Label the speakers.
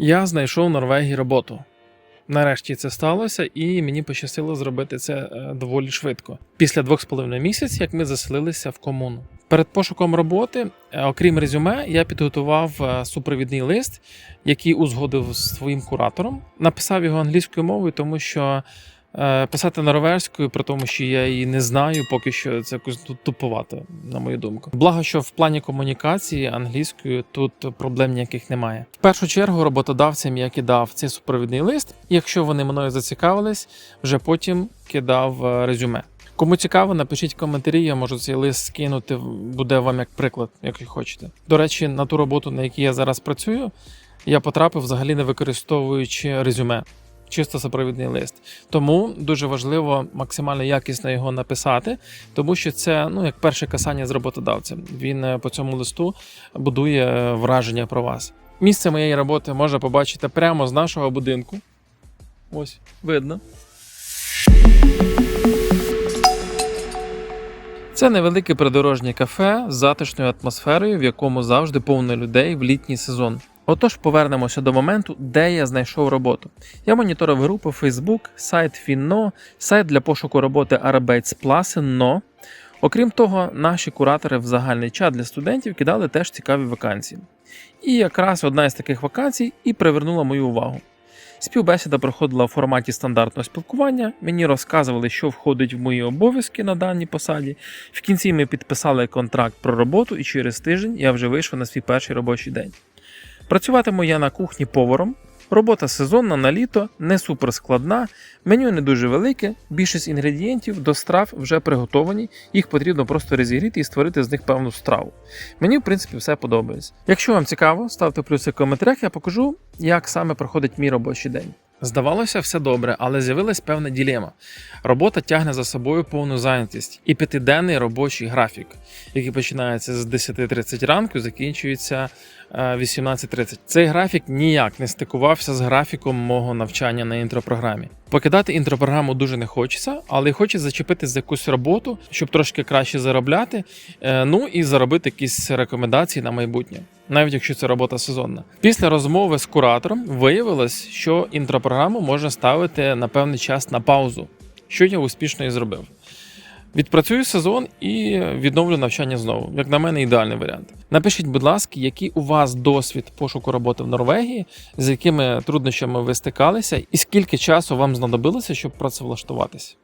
Speaker 1: Я знайшов в Норвегії роботу. Нарешті це сталося, і мені пощастило зробити це е, доволі швидко. Після двох з половиною місяців, як ми заселилися в комуну. Перед пошуком роботи, е, окрім резюме, я підготував е, супровідний лист, який узгодив з своїм куратором. Написав його англійською мовою, тому що писати норвезькою, при тому, що я її не знаю, поки що це якось тут туповато, на мою думку. Благо, що в плані комунікації англійською тут проблем ніяких немає. В першу чергу роботодавцям я кидав цей супровідний лист. і Якщо вони мною зацікавились, вже потім кидав е, резюме. Кому цікаво, напишіть коментарі, я можу цей лист скинути, буде вам як приклад, як ви хочете. До речі, на ту роботу, на якій я зараз працюю, я потрапив взагалі не використовуючи резюме, чисто супровідний лист. Тому дуже важливо максимально якісно його написати, тому що це ну як перше касання з роботодавцем. Він е, по цьому листу будує е, враження про вас. Місце моєї роботи можна побачити прямо з нашого будинку. Ось видно. Це невелике придорожнє кафе з затишною атмосферою, в якому завжди повно людей в літній сезон. Отож, повернемося до моменту, де я знайшов роботу. Я моніторив групу Facebook, сайт Фінно, сайт для пошуку роботи Arbeidsplassen.no. Окрім того, наші куратори в загальний чат для студентів кидали теж цікаві вакансії. І якраз одна із таких вакансій і привернула мою увагу. Співбесіда проходила в форматі стандартного спілкування. Мені розказували, що входить в мої обов'язки на даній посаді. В кінці ми підписали контракт про роботу, і через тиждень я вже вийшов на свій перший робочий день. Працюватиму я на кухні поваром. Робота сезонна на літо, не суперскладна, меню не дуже велике, більшість інгредієнтів до страв вже приготовані, їх потрібно просто розігріти і створити з них певну страву. Мені, в принципі, все подобається. Якщо вам цікаво, ставте плюси в коментарях, я покажу, як саме проходить мій робочий день. Здавалося, все добре, але з'явилась певна ділема. Робота тягне за собою повну зайнятість і п'ятиденний робочий графік, який починається з 10.30 ранку, закінчується е, 18.30. Цей графік ніяк не стикувався з графіком мого навчання на інтропрограмі. Покидати інтропрограму дуже не хочеться, але хочеться зачепити за якусь роботу, щоб трошки краще заробляти, е, ну і заробити якісь рекомендації на майбутнє, навіть якщо це робота сезонна. Після розмови з куратором виявилось, що інтропрограму можна ставити на певний час на паузу, що я успішно і зробив. Відпрацюю сезон і відновлю навчання знову. Як на мене, ідеальний варіант. Напишіть, будь ласка, який у вас досвід пошуку роботи в Норвегії, з якими труднощами ви стикалися, і скільки часу вам знадобилося, щоб працевлаштуватися.